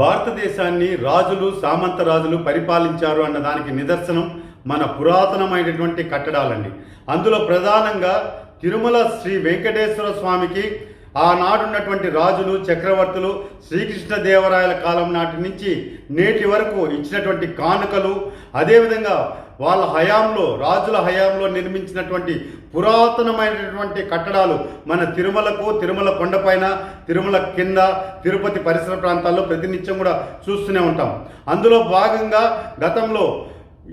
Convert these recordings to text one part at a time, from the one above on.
భారతదేశాన్ని రాజులు సామంత రాజులు పరిపాలించారు అన్న దానికి నిదర్శనం మన పురాతనమైనటువంటి కట్టడాలండి. అందులో ప్రధానంగా తిరుమల శ్రీ వెంకటేశ్వర స్వామికి ఆనాడున్నటువంటి రాజులు చక్రవర్తులు శ్రీకృష్ణదేవరాయల కాలం నాటి నుంచి నేటి వరకు ఇచ్చినటువంటి కానుకలు అదేవిధంగా వాళ్ళ హయాంలో రాజుల హయాంలో నిర్మించినటువంటి పురాతనమైనటువంటి కట్టడాలు మన తిరుమలకు తిరుమల కొండపైన తిరుమల కింద తిరుపతి పరిసర ప్రాంతాల్లో ప్రతినిత్యం కూడా చూస్తూనే ఉంటాం. అందులో భాగంగా గతంలో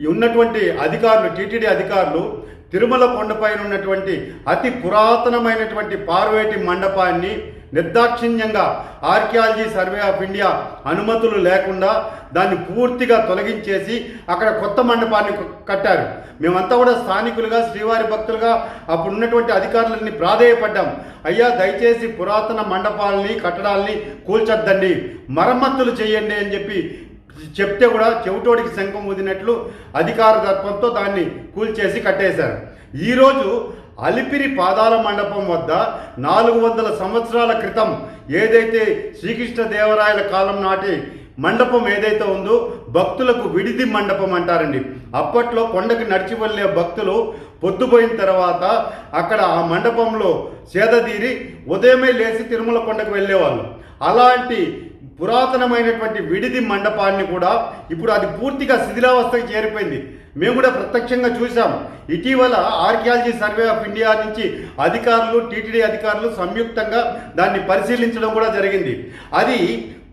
ఉన్నటువంటి అధికారులు టీటీడీ అధికారులు తిరుమల కొండపైన ఉన్నటువంటి అతి పురాతనమైనటువంటి పార్వేటి మండపాన్ని నిర్దాక్షిణ్యంగా ఆర్కియాలజీ సర్వే ఆఫ్ ఇండియా అనుమతులు లేకుండా దాన్ని పూర్తిగా తొలగించేసి అక్కడ కొత్త మండపాన్ని కట్టారు. మేమంతా కూడా స్థానికులుగా శ్రీవారి భక్తులుగా అప్పుడు ఉన్నటువంటి అధికారులని ప్రాధేయపడ్డాం. అయ్యా దయచేసి పురాతన మండపాలని కట్టడాలని కూల్చొద్దండి. మరమ్మతులు చేయండి అని చెప్పి చెప్తే కూడా చెవిటోడికి శంఖం వదినట్లు అధికార దర్పంతో దాన్ని కూల్చేసి కట్టేశారు. ఈరోజు అలిపిరి పాదాల మండపం వద్ద నాలుగు వందల సంవత్సరాల క్రితం ఏదైతే శ్రీకృష్ణదేవరాయల కాలం నాటి మండపం ఏదైతే ఉందో భక్తులకు విడిది మండపం అంటారండి. అప్పట్లో కొండకి నడిచి వెళ్ళే భక్తులు పొద్దుపోయిన తర్వాత అక్కడ ఆ మండపంలో సేదతీరి ఉదయమే లేచి తిరుమల కొండకు వెళ్ళేవాళ్ళు. అలాంటి పురాతనమైనటువంటి విడిది మండపాన్ని కూడా ఇప్పుడు అది పూర్తిగా శిథిలావస్థకి చేరిపోయింది. మేము కూడా ప్రత్యక్షంగా చూసాం ఇటీవల ఆర్కియాలజీ సర్వే ఆఫ్ ఇండియా నుంచి అధికారులు టీటీడీ అధికారులు సంయుక్తంగా దాన్ని పరిశీలించడం కూడా జరిగింది. అది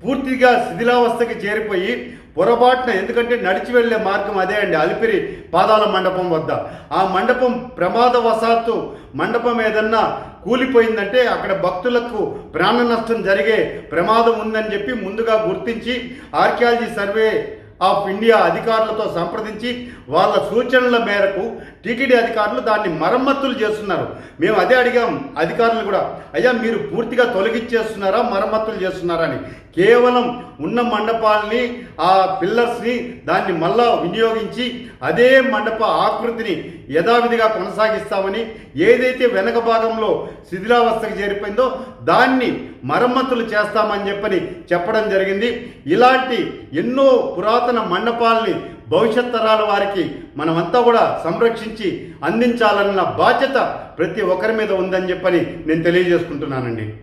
పూర్తిగా శిథిలావస్థకి చేరిపోయి పొరపాటున ఎందుకంటే నడిచి వెళ్ళే మార్గం అదే అండి అలిపిరి పాదాల మండపం వద్ద. ఆ మండపం ప్రమాదవశాత్తు మండపం ఏదన్నా కూలిపోయిందంటే అక్కడ భక్తులకు ప్రాణ నష్టం జరిగే ప్రమాదం ఉందని చెప్పి ముందుగా గుర్తించి ఆర్కియాలజీ సర్వే ఆఫ్ ఇండియా అధికారులతో సంప్రదించి వాళ్ళ సూచనల మేరకు టీటీడీ అధికారులు దాన్ని మరమ్మతులు చేస్తున్నారు. మేము అదే అడిగాం అధికారులు కూడా అయ్యా మీరు పూర్తిగా తొలగించేస్తున్నారా మరమ్మతులు చేస్తున్నారా అని. కేవలం ఉన్న మండపాల్ని ఆ పిల్లర్స్ని దాన్ని మళ్ళా వినియోగించి అదే మండప ఆకృతిని యథావిధిగా కొనసాగిస్తామని ఏదైతే వెనక భాగంలో శిథిలావస్థకు చేరిపోయిందో దాన్ని మరమ్మతులు చేస్తామని చెప్పని చెప్పడం జరిగింది. ఇలాంటి ఎన్నో పురాతన మండపాల్ని భవిష్యత్ తరాల వారికి మనమంతా కూడా సంరక్షించి అందించాలన్న బాధ్యత ప్రతి ఒక్కరి మీద ఉందని చెప్పని నేను తెలియజేసుకుంటున్నానండి.